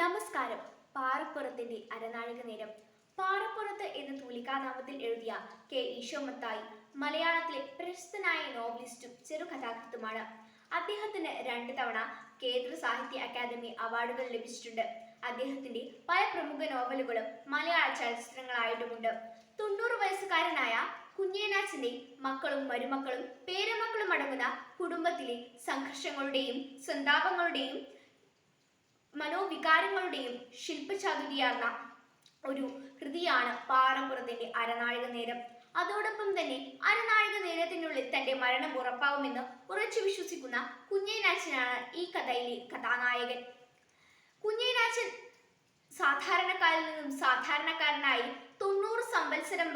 നമസ്കാരം. പാറപ്പുറത്തിന്റെ അരനാഴിക നേരം. പാറപ്പുറത്ത് എന്ന തൂലികാനാമത്തിൽ എഴുതിയ കെ ഈശോമത്തായി മലയാളത്തിലെ പ്രശസ്തനായ നോവലിസ്റ്റും ചെറുകഥാകൃത്തുമാണ്. അദ്ദേഹത്തിന് രണ്ട് തവണ കേന്ദ്ര സാഹിത്യ അക്കാദമി അവാർഡുകൾ ലഭിച്ചിട്ടുണ്ട്. അദ്ദേഹത്തിന്റെ പല പ്രമുഖ നോവലുകളും മലയാള ചലച്ചിത്രങ്ങളായിട്ടുമുണ്ട്. തൊണ്ണൂറ് വയസ്സുകാരനായ കുഞ്ഞേനാച്ചന്റെ മക്കളും മരുമക്കളും പേരമക്കളും അടങ്ങുന്ന കുടുംബത്തിലെ സംഘർഷങ്ങളുടെയും സന്താപങ്ങളുടെയും മനോവികാരങ്ങളുടെയും ശില്പചാതുരിയാർന്ന ഒരു കൃതിയാണ് പാറമ്പുറത്തിന്റെ അരനാഴിക നേരം. അതോടൊപ്പം തന്നെ അരനാഴിക നേരത്തിനുള്ളിൽ തന്റെ മരണം ഉറപ്പാവുമെന്ന് ഉറച്ചു വിശ്വസിക്കുന്ന കുഞ്ഞേനാച്ചനാണ് ഈ കഥയിലെ കഥാനായകൻ. കുഞ്ഞേനാച്ചൻ സാധാരണക്കാരിൽ നിന്നും സാധാരണക്കാരനായി തൊണ്ണൂറ് സംവത്സരം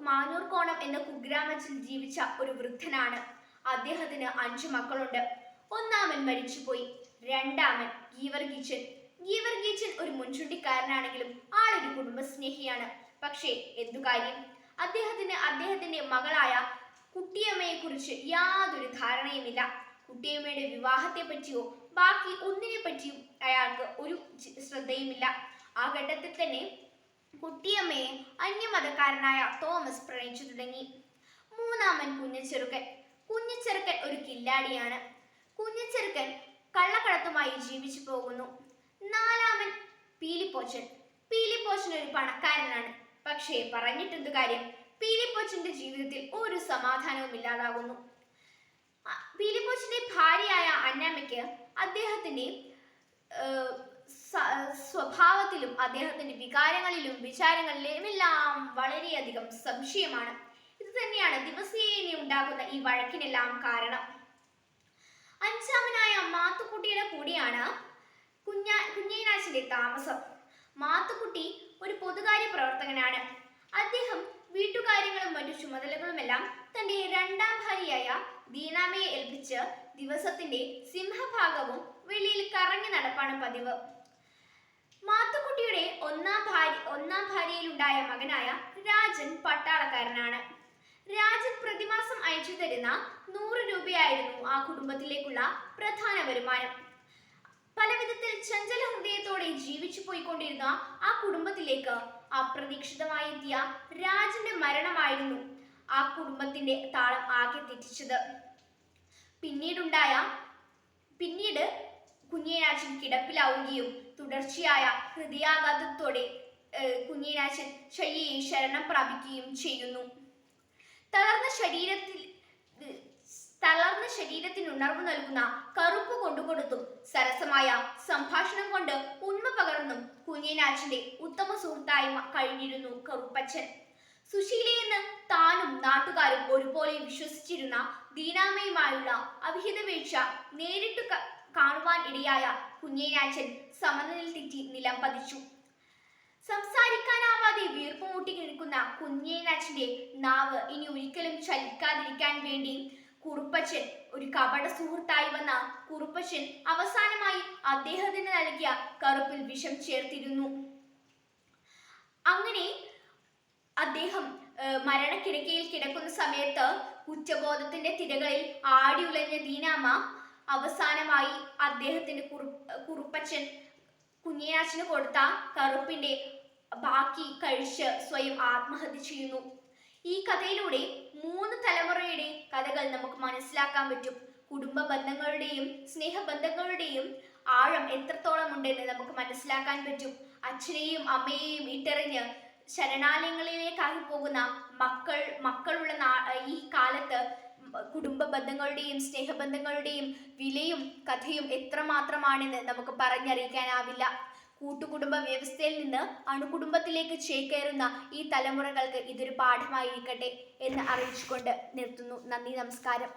മാനൂർ കോണം എന്ന കുഗ്രാമത്തിൽ ജീവിച്ച ഒരു വൃദ്ധനാണ്. അദ്ദേഹത്തിന് അഞ്ചു മക്കളുണ്ട്. ഒന്നാമൻ മരിച്ചുപോയി. രണ്ടാമൻ ഗീവർഗീച്ചൻ. ഗീവർഗീച്ചൻ ഒരു മുൻചുണ്ടിക്കാരനാണെങ്കിലും ആളൊരു കുടുംബ സ്നേഹിയാണ് പക്ഷേ എന്തു കാര്യം? അദ്ദേഹത്തിന് അദ്ദേഹത്തിന്റെ മകളായ കുട്ടിയമ്മയെ കുറിച്ച് യാതൊരു ധാരണയുമില്ല. കുട്ടിയമ്മയുടെ വിവാഹത്തെ പറ്റിയോ ബാക്കി ഒന്നിനെ പറ്റിയും അയാൾക്ക് ഒരു ശ്രദ്ധയുമില്ല. ആ ഘട്ടത്തിൽ തന്നെ കുട്ടിയമ്മയെ അന്യമതക്കാരനായ തോമസ് പ്രണയിച്ചു തുടങ്ങി. മൂന്നാമൻ കുഞ്ഞച്ചെറുക്കൻ. കുഞ്ഞച്ചെറുക്കൻ ഒരു കില്ലാടിയാണ്. കുഞ്ഞച്ചെറുക്കൻ കള്ളക്കടത്തുമായി ജീവിച്ചു പോകുന്നു. നാലാമൻ പീലിപ്പോച്ചൻ. പീലിപ്പോച്ചൻ ഒരു പണക്കാരനാണ്. പക്ഷേ പറഞ്ഞിട്ടെന്ത് കാര്യം? പീലിപ്പോച്ചന്റെ ജീവിതത്തിൽ ഒരു സമാധാനവും ഇല്ലാതാകുന്നു. പീലിപ്പോച്ചന്റെ ഭാര്യയായ അന്നാമ്മയ്ക്ക് അദ്ദേഹത്തിന്റെ സ്വഭാവത്തിലും അദ്ദേഹത്തിന്റെ വികാരങ്ങളിലും വിചാരങ്ങളിലും എല്ലാം വളരെയധികം സംശയമാണ്. ഇത് തന്നെയാണ് ദിവസേന ഉണ്ടാകുന്ന ഈ വഴക്കിനെല്ലാം കാരണം. കുഞ്ഞേനാച്ചിന്റെ താമസം. മാത്തുക്കുട്ടി ഒരു പൊതുകാര്യ പ്രവർത്തകനാണ്. അദ്ദേഹം വീട്ടുകാര്യങ്ങളും മറ്റു ചുമതലകളുമെല്ലാം തന്റെ രണ്ടാം ഭാര്യയായ ദീനാമയെ ഏൽപ്പിച്ച് ദിവസത്തിന്റെ സിംഹഭാഗവും വെളിയിൽ കറങ്ങി നടപ്പാണ് പതിവ്. മാത്തുക്കുട്ടിയുടെ ഒന്നാം ഭാര്യ ഒന്നാം ഭാര്യയിലുണ്ടായ മകനായ രാജൻ പട്ടാളക്കാരനാണ്. രാജൻ പ്രതിമാസം അയച്ചു തരുന്ന നൂറ് രൂപയായിരുന്നു ആ കുടുംബത്തിലേക്കുള്ള പ്രധാന വരുമാനം. ഹൃദയത്തോടെ ജീവിച്ചു പോയിക്കൊണ്ടിരുന്ന ആ കുടുംബത്തിലേക്ക് അപ്രതീക്ഷിതമായി എത്തിയ രാജന്റെ മരണമായിരുന്നു ആ കുടുംബത്തിന്റെ താളം ആകെ തെറ്റിച്ചത്. പിന്നീടുണ്ടായ പിന്നീട് കുഞ്ഞിരാജൻ കിടപ്പിലാവുകയും തുടർച്ചയായ ഹൃദയാഘാതത്തോടെ കുഞ്ഞിരാജൻ ശയ്യയിൽ ശയ്യയെ ശരണം പ്രാപിക്കുകയും ചെയ്യുന്നു. തളർന്ന ശരീരത്തിൽ ശരീരത്തിന് ഉണർവ് നൽകുന്ന കറുപ്പ് കൊണ്ടുകൊടുത്തും സരസമായ സംഭാഷണം കൊണ്ട് ഉണ്മ പകർന്നും കുഞ്ഞിനാച്ചിന്റെ ഉത്തമ സുഹൃത്തായി കഴിഞ്ഞിരുന്നു കറുപ്പച്ചൻ സുശീലയെന്ന് താനും നാട്ടുകാരും ഒരുപോലെ വിശ്വസിച്ചിരുന്ന ദീനാമയുമായുള്ള അവിഹിത വീഴ്ച നേരിട്ട് കാണുവാൻ ഇടയായ കുഞ്ഞേനാച്ചൻ സമനിൽ തെറ്റി നിലം പതിച്ചു. സംസാരിക്കാനാവാതെ വീർപ്പ് മുട്ടി നിൽക്കുന്ന കുഞ്ഞേനാച്ചന്റെ നാവ് ഇനി ഒരിക്കലും ചലിക്കാതിരിക്കാൻ വേണ്ടി കുറുപ്പച്ചൻ ഒരു കപട സുഹൃത്തായി വന്ന കുറുപ്പച്ചൻ അവസാനമായി അദ്ദേഹത്തിന് നൽകിയ കറുപ്പിൽ വിഷം ചേർത്തിരുന്നു. അങ്ങനെ അദ്ദേഹം മരണക്കിടക്കയിൽ കിടക്കുന്ന സമയത്ത് കുറ്റബോധത്തിന്റെ തിരകളിൽ ആടി ഉലഞ്ഞ ദീനാമ അവസാനമായി അദ്ദേഹത്തിന്റെ കുറു കുറുപ്പച്ചൻ കുഞ്ഞിയാച്ചന് കൊടുത്ത കറുപ്പിന്റെ ബാക്കി കഴിച്ച് സ്വയം ആത്മഹത്യ ചെയ്യുന്നു. ഈ കഥയിലൂടെ മൂന്ന് തലമുറയുടെയും കഥകൾ നമുക്ക് മനസ്സിലാക്കാൻ പറ്റും. കുടുംബ ബന്ധങ്ങളുടെയും സ്നേഹ ബന്ധങ്ങളുടെയും ആഴം എത്രത്തോളം ഉണ്ടെന്ന് നമുക്ക് മനസ്സിലാക്കാൻ പറ്റും. അച്ഛനെയും അമ്മയെയും ഇട്ടെറിഞ്ഞ് ശരണാലയങ്ങളിലേക്കായി പോകുന്ന മക്കൾ മക്കളുള്ള ഈ കാലത്ത് കുടുംബ ബന്ധങ്ങളുടെയും സ്നേഹബന്ധങ്ങളുടെയും വിലയും കഥയും എത്രമാത്രമാണെന്ന് നമുക്ക് പറഞ്ഞറിയിക്കാനാവില്ല. കൂട്ടുകുടുംബ വ്യവസ്ഥയിൽ നിന്ന് അണുകുടുംബത്തിലേക്ക് ചേക്കേറുന്ന ഈ തലമുറകൾക്ക് ഇതൊരു പാഠമായിരിക്കട്ടെ എന്ന് അറിയിച്ചുകൊണ്ട് നിർത്തുന്നു. നന്ദി നമസ്കാരം.